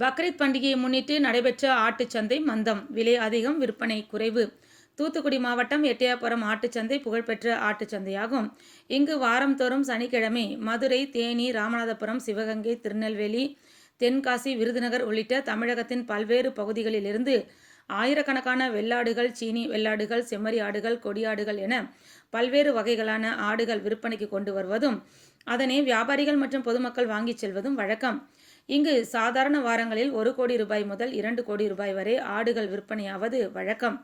பக்ரீத் பண்டிகையை முன்னிட்டு நடைபெற்ற ஆட்டுச்சந்தை மந்தம். விலை அதிகம் விற்பனை குறைவு. தூத்துக்குடி மாவட்டம் எட்டயபுரம் ஆட்டுச்சந்தை புகழ்பெற்ற ஆட்டுச்சந்தையாகும் இங்கு வாரம்தோறும் சனிக்கிழமை மதுரை தேனி ராமநாதபுரம் சிவகங்கை திருநெல்வேலி தென்காசி விருதுநகர் உள்ளிட்ட தமிழகத்தின் பல்வேறு பகுதிகளிலிருந்து ஆயிரக்கணக்கான வெள்ளாடுகள் சீனி வெள்ளாடுகள் செம்மறி ஆடுகள் கொடியாடுகள் என பல்வேறு வகைகளான ஆடுகள் விற்பனைக்கு கொண்டு வருவதும் அதனை வியாபாரிகள் மற்றும் பொதுமக்கள் வாங்கிச் செல்வதும் வழக்கம். இங்கு சாதாரண வாரங்களில் ஒரு கோடி ரூபாய் முதல் இரண்டு கோடி ரூபாய் வரை ஆடுகள் விற்பனையாவது வழக்கம்.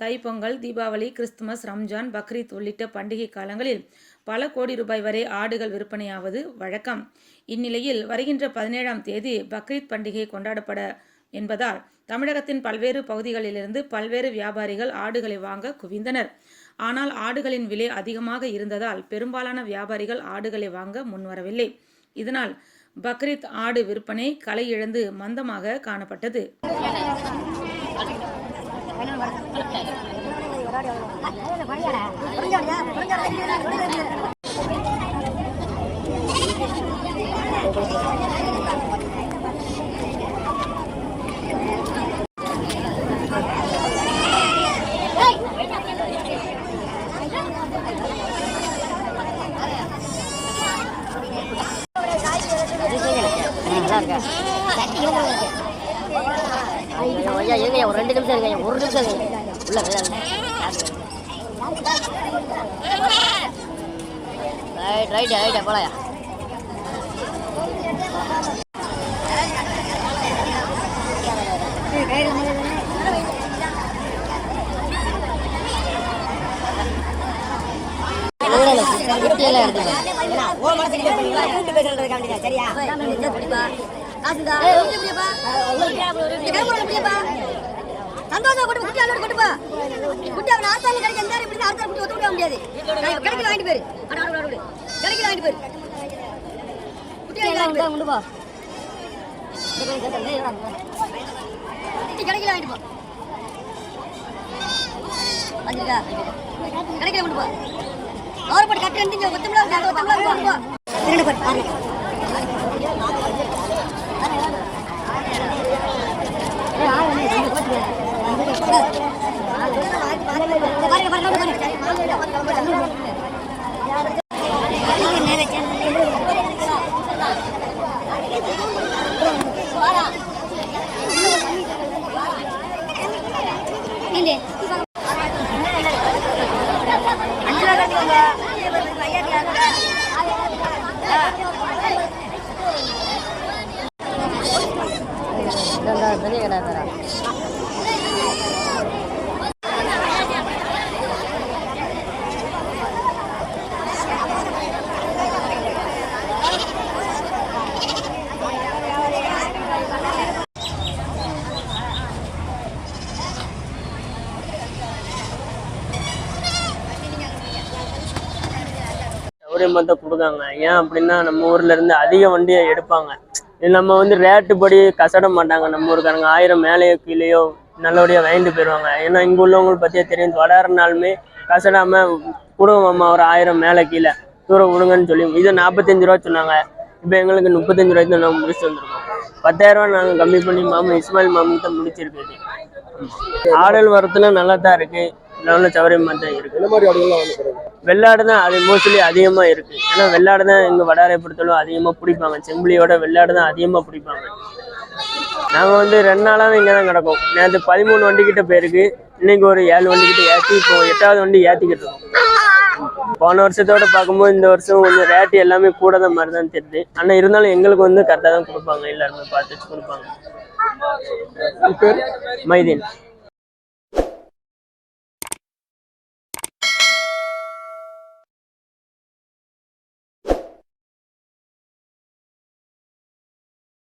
தைப்பொங்கல் தீபாவளி கிறிஸ்துமஸ் ரம்ஜான் பக்ரீத் உள்ளிட்ட பண்டிகை காலங்களில் பல கோடி ரூபாய் வரை ஆடுகள் விற்பனையாவது வழக்கம். இந்நிலையில் வருகின்ற பதினேழாம் தேதி பக்ரீத் பண்டிகை கொண்டாடப்பட என்பதால் தமிழகத்தின் பல்வேறு பகுதிகளிலிருந்து பல்வேறு வியாபாரிகள் ஆடுகளை வாங்க குவிந்தனர். ஆனால் ஆடுகளின் விலை அதிகமாக இருந்ததால் பெரும்பாலான வியாபாரிகள் ஆடுகளை வாங்க முன்வரவில்லை. இதனால் பக்ரீத் ஆடு விற்பனை களை இழந்து மந்தமாக காணப்பட்டது. நல்லா இருக்கா ஐயா இருங்க ஒரு ரெண்டு நிமிஷம் இருங்க ஒரு நிமிஷம் இருங்க. உள்ள ரைட் ரைட் ரைட் போலாயா? குட்டியெல்லாம் எடுத்துக்கோ சந்தோஷம் கொண்டு குட்டி ஆளோட கொண்டு போ குட்டி அவன் ஆத்தாலும் கிடைக்க எந்த இப்படி ஆத்தால குட்டி ஒத்து விட முடியாது கிடைக்கல வாங்கிட்டு போயிரு கிடைக்கல வாங்கிட்டு போயிரு குட்டி வாங்கிட்டு போ குட்டி கிடைக்கல வாங்கிட்டு போ வந்துருக்கா கிடைக்கல கொண்டு போ அவரை கட்டு ரெண்டு ஒத்தமிழா ஒத்தமிழா பாருங்க கடை தரா சௌகரியமாக தான் கொடுக்காங்க. ஏன் அப்படின்னா நம்ம ஊர்ல இருந்து அதிக வண்டியை எடுப்பாங்க. நம்ம வந்து ரேட்டு படி கசட மாட்டாங்க. நம்ம ஊருக்காரங்க ஆயிரம் மேலேயோ கீழேயோ நல்லபடியாக வாங்கிட்டு போயிடுவாங்க. ஏன்னா இங்கே உள்ளவங்களுக்கு பற்றியே தெரியும். வளரனாலுமே கசடாம கொடுங்கம்மா ஒரு ஆயிரம் மேலே கீழே. தூரம் விடுங்கன்னு சொல்லி இதை நாற்பத்தஞ்சு ரூபா சொன்னாங்க. இப்போ எங்களுக்கு முப்பத்தஞ்சு ரூபாய்க்கு நாங்கள் முடிச்சுட்டு வந்திருக்கோம். பத்தாயிரரூவா ரூபா நாங்கள் கம்மி பண்ணி மாமன் இஸ்மாயில் மாமன் தான் முடிச்சிருக்கு ஆடல் வரத்துல நல்லா தான் இருக்கு. நல்ல சௌகரியமாக தான் இருக்கு வெள்ளாடு தான் அது மோஸ்ட்லி அதிகமா இருக்கு. ஏன்னா வெள்ளாடு தான் எங்க வடாரை பொறுத்தளவு அதிகமா பிடிப்பாங்க. செம்பிளியோட வெள்ளாடு தான் அதிகமா பிடிப்பாங்க. நாங்க வந்து ரெண்டு நாளாவே இங்க தான் கிடக்கும். நேற்று பதிமூணு வண்டி கிட்ட போயிருக்கு. இன்னைக்கு ஒரு ஏழு வண்டி கிட்ட ஏத்தி இப்போ எட்டாவது வண்டி ஏத்திக்கிட்டு இருக்கோம். போன வருஷத்தோட பார்க்கும்போது இந்த வருஷம் கொஞ்சம் ரேட்டு எல்லாமே கூட தான் மாதிரி தான் தெரியுது. ஆனா இருந்தாலும் எங்களுக்கு வந்து கரெக்டாக தான் கொடுப்பாங்க. எல்லாருமே பார்த்து கொடுப்பாங்க. மைதீன்.